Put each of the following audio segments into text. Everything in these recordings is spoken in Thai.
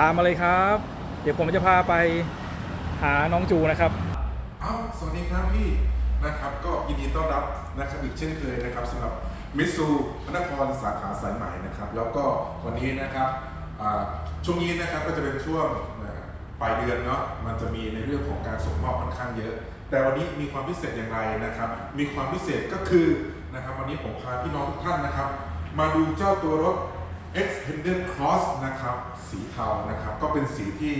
ตามมาเลยครับ เดี๋ยวผมจะพาไปหาน้องจูนะครับอ้าวสวัสดีครับพี่นะครับ ก็ยินดีต้อนรับนะครับอีกเช่นเคยนะครับสำหรับมิสซูพนครสาขาสายใหม่นะครับ แล้วก็วันนี้นะครับช่วงนี้นะครับก็จะเป็นช่วงปลายเดือนเนาะมันจะมีในเรื่องของการส่งมอบค่อนข้างเยอะ แต่วันนี้มีความพิเศษอย่างไรนะครับ มีความพิเศษก็คือนะครับ วันนี้ผมพาพี่น้องทุกท่านนะครับ มาดูเจ้าตัวรถ Extended Cross นะครับสีเทานะครับก็เป็นสีที่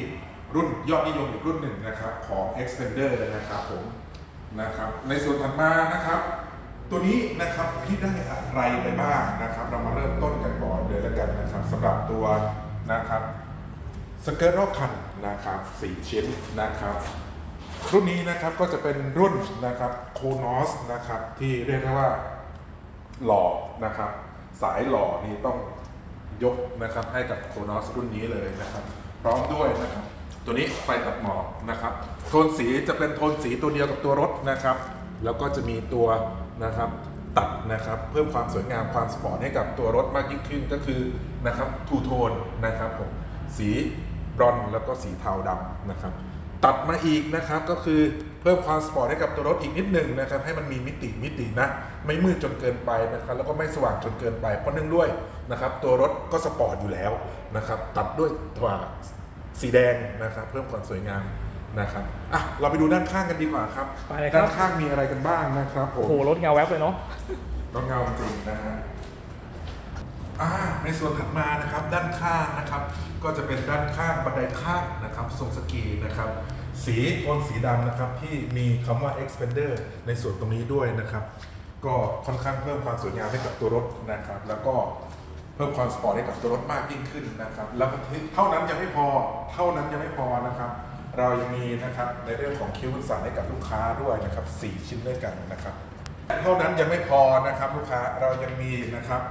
รุ่นยอดนิยมอีกรุ่นหนึ่งนะครับของ Extender นะครับผมนะครับในส่วนถัดมานะครับ ตัวนี้นะครับพี่ได้อะไรไปบ้างนะครับ เรามาเริ่มต้นกันก่อนเลยแล้วกันนะครับสำหรับตัวนะครับสเกิร์ตรอบคันนะครับ4ชิ้นนะครับรุ่นนี้นะครับก็จะเป็นรุ่นนะครับโคนอสนะครับที่เรียกได้ว่าหล่อนะครับ สายหล่อนี่ต้อง ยกนะครับให้กับโค n อสรุ่นนี้เลยนะครับ พร้อมด้วยนะครับตัวนี้ไฟตัดหมอกนะครับ โทนสีจะเป็นโทนสีตัวเดียวกับตัวรถนะครับ แล้วก็จะมีตัวนะครับตัดนะครับ เพิ่มความสวยงามความสปอร์ตให้กับตัวรถมากยิ่งขึ้นก็คือนะครับทูโทนนะครับผมสีบรอนแล้วก็สีเทาดำนะครับ ตัดมาอีกนะครับก็คือเพิ่มความสปอร์ตให้กับตัวรถอีกนิดหนึ่งนะครับให้มันมีมิติมิตินะ ไม่มืดจนเกินไปนะครับแล้วก็ไม่สว่างจนเกินไปเพราะเนื่องด้วยนะครับตัวรถก็สปอร์ตอยู่แล้วนะครับตัดด้วยตัวสีแดงนะครับเพิ่มความสวยงามนะครับอะเราไปดูด้านข้างกันดีกว่าครับไปเลยครับ ด้านข้างมีอะไรกันบ้างนะครับผโอ้มโหรถเงาแวบเลยเนาะ ต้องเงาจริงนะฮะอ่า ในส่วนถัดมานะครับด้านข้างนะครับ ก็จะเป็นด้านข้างบันไดข้างนะครับทรงสกีนะครับ สีโทนสีดำนะครับที่มีคำว่า expander ในส่วนตรงนี้ด้วยนะครับ ก็ค่อนข้างเพิ่มความสวยงามให้กับตัวรถนะครับ แล้วก็เพิ่มความสปอร์ตให้กับตัวรถมากยิ่งขึ้นนะครับ แล้วก็เท่านั้นยังไม่พอ เท่านั้นยังไม่พอนะครับ เรายังมีนะครับในเรื่องของคิ้วสันให้กับลูกค้าด้วยนะครับสี่ชิ้นด้วยกันนะครับเท่านั้นยังไม่พอนะครับลูกค้าเรายังมีนะครับ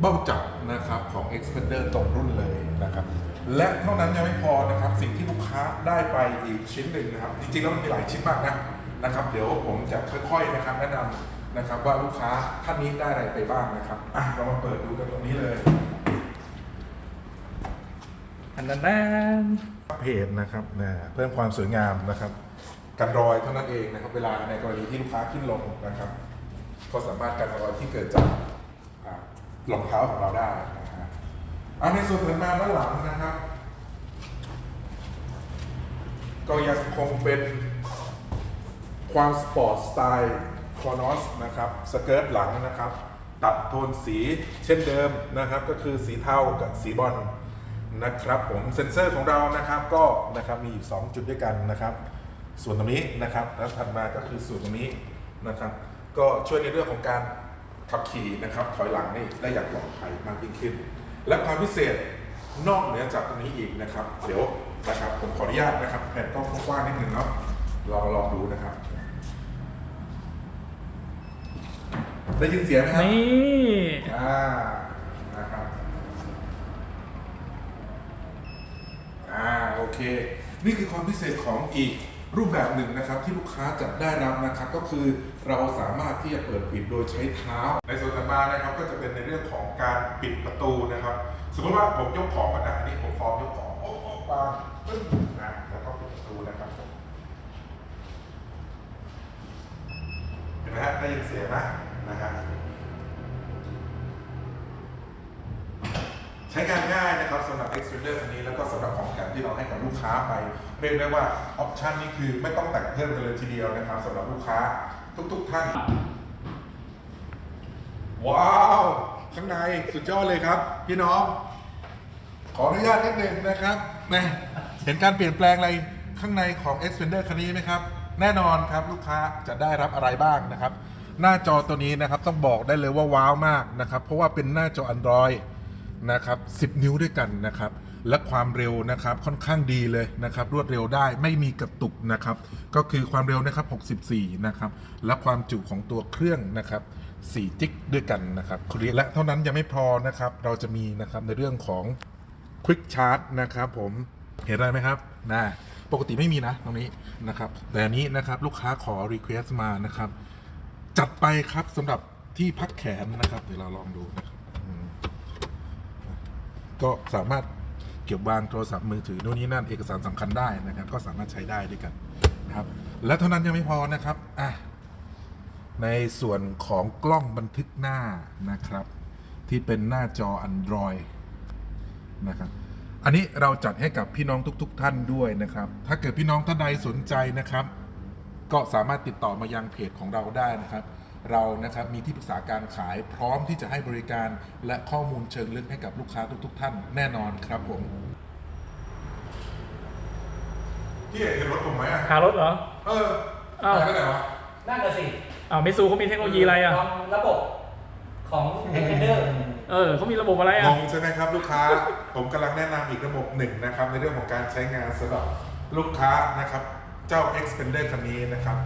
เบ้าจับนะครับของ Expander ตรงรุ่นเลยนะครับ และเท่านั้นยังไม่พอนะครับ สิ่งที่ลูกค้าได้ไปอีกชิ้นหนึ่งนะครับ จริงๆแล้วมันมีหลายชิ้นมากนะนะครับ เดี๋ยวผมจะค่อยๆนะครับแนะนำนะครับว่าลูกค้าท่านนี้ได้อะไรไปบ้างนะครับอะเรามาเปิดดูกันตรงนี้เลยอันนั้นแน่นเพจนะครับนะเพิ่มความสวยงามนะครับ กันรอยเท่านั้นเองนะครับ เวลาในกรณีที่ลูกค้าขึ้นลงนะครับ ก็สามารถกันรอยที่เกิดจากอ่า รองเท้าของเราได้นะฮะอันในส่วนถัดมาด้านหลังนะครับ ก็ยังคงเป็นความสปอร์ตสไตล์คอนอสนะครับสเกิร์ตหลังนะครับ ตัดโทนสีเช่นเดิมนะครับ ก็คือสีเทากับสีบอลนะครับผมเซ็นเซอร์ของเรานะครับก็นะครับมีอยู่2จุดด้วยกันนะครับ ส่วนตรงนี้นะครับแล้วถัดมาก็คือส่วนตรงนี้นะครับ ก็ช่วยในเรื่องของการ ขับขี่นะครับถอยหลังนี่ได้อย่างปลอดภัยมากยิ่งขึ้น และความพิเศษนอกเหนือจากตรงนี้อีกนะครับ เดี๋ยวนะครับผมขออนุญาตนะครับแผ่นกล้องกว้างๆนิดนึงเนาะลองลองดูนะครับได้ยินเสียงไหมครับนี่อ่านะครับอ่าโอเค นี่คือความพิเศษของอีก รูปแบบหนึ่งนะครับที่ลูกค้าจะได้รับนะครับก็คือเราสามารถที่จะเปิดปิดโดยใช้เท้า ในส่วนต่อมานะครับก็จะเป็นในเรื่องของการปิดประตูนะครับ สมมติว่าผมยกของมาหนานี่ผมฟอร์มยกของโอ้โอ้ปาปึ้งนะแล้วก็ปิดประตูนะครับเห็นไหมฮะได้ยินเสียงไหมนะฮะ ใช้งานง่ายนะครับสำหรับ Extender คันนี้แล้วก็สำหรับของแถมที่เราให้กับลูกค้าไป เรียกได้ว่าออปชันนี้คือไม่ต้องแต่งเพิ่มกันเลยทีเดียวนะครับสำหรับลูกค้าทุก ๆ ท่าน ว้าว ข้างในสุดยอดเลยครับ พี่น้อง ขออนุญาตนิดหนึ่งนะครับแม่เห็นการเปลี่ยนแปลงอะไรข้างในของ Expander คันนี้ไหมครับ แน่นอนครับลูกค้าจะได้รับอะไรบ้างนะครับ หน้าจอตัวนี้นะครับต้องบอกได้เลยว่าว้าวมากนะครับ เพราะว่าเป็นหน้าจอ Android นะครับ10 นิ้วด้วยกันนะครับ และความเร็วนะครับค่อนข้างดีเลยนะครับ รวดเร็วได้ไม่มีกระตุกนะครับ ก็คือความเร็วนะครับ 64 นะครับ และความจุของตัวเครื่องนะครับ4จิกด้วยกันนะครับและเท่านั้นยังไม่พอนะครับ เราจะมีนะครับในเรื่องของ Quick Charge นะครับ ผมเห็นอะไรไหมครับนะปกติไม่มีนะตรงนี้นะครับ แต่อันนี้นะครับลูกค้าขอ Request มานะครับ จัดไปครับสำหรับที่พักแขนนะครับ เดี๋ยวเราลองดูนะครับ ก็สามารถเก็บวางโทรศัพท์มือถือโน่นนี่นั่นเอกสารสำคัญได้นะครับ ก็สามารถใช้ได้ด้วยกันนะครับ และเท่านั้นยังไม่พอนะครับอะในส่วนของกล้องบันทึกหน้านะครับ ที่เป็นหน้าจอ Android นะครับอันนี้เราจัดให้กับพี่น้องทุก ๆ ท่านด้วยนะครับ ถ้าเกิดพี่น้องท่านใดสนใจนะครับ ก็สามารถติดต่อมายังเพจของเราได้นะครับ เรานะครับมีที่ปรึกษาการขายพร้อมที่จะให้บริการและข้อมูลเชิงลึกให้กับลูกค้าทุก ๆ ท่านแน่นอนครับผมพี่เห็นรถผมไหมอะหารถเหรอ เอออ้าวไปไหนวะนั่นน่ะสิอ้าวมิซูเขามีเทคโนโลยีอะไรอะ ความระบบของ Extender เออเขามีระบบอะไรงอะ งใช่ไหมครับลูกค้า ผมกำลังแนะนำอีกระบบหนึ่งนะครับ ในเรื่องของการใช้งานสำหรับลูกค้านะครับ เจ้า Expander คันนี้นะครับ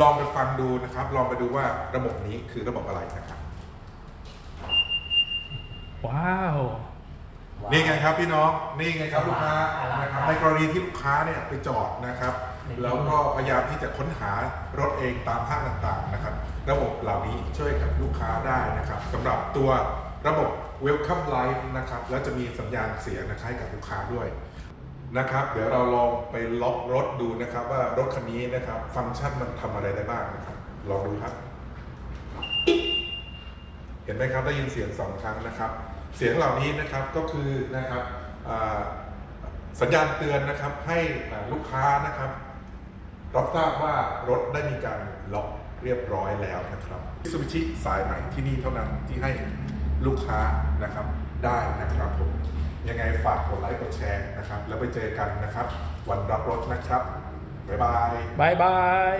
ลองไปฟังดูนะครับ ลองไปดูว่าระบบนี้คือระบบอะไรนะครับ ว้าว นี่ไงครับพี่น้อง นี่ไงครับลูกค้าอะไรนะครับในกรณีที่ลูกค้าเนี่ยไปจอดนะครับ แล้วก็พยายามที่จะค้นหารถเองตามห้างต่างๆนะครับ ระบบเหล่านี้ช่วยกับลูกค้าได้นะครับสำหรับตัวระบบ Welcome Live นะครับ แล้วจะมีสัญญาณเสียงนะครับให้กับลูกค้าด้วย นะครับ เดี๋ยวเราลองไปล็อกรถดูนะครับว่ารถคันนี้นะครับ ฟังก์ชันมันทำอะไรได้บ้างนะครับ ลองดูครับ เห็นไหมครับได้ยินเสียงสองครั้งนะครับ เสียงเหล่านี้นะครับก็คือนะครับสัญญาณเตือนนะครับให้ลูกค้านะครับรับทราบว่ารถได้มีการล็อกเรียบร้อยแล้วนะครับซูบิชิสายใหม่ที่นี่เท่านั้นที่ให้ลูกค้านะครับได้นะครับผม ยังไงฝากกดไลค์กดแชร์นะครับ แล้วไปเจอกันนะครับ วันรับรถนะครับ บ๊ายบาย บายบาย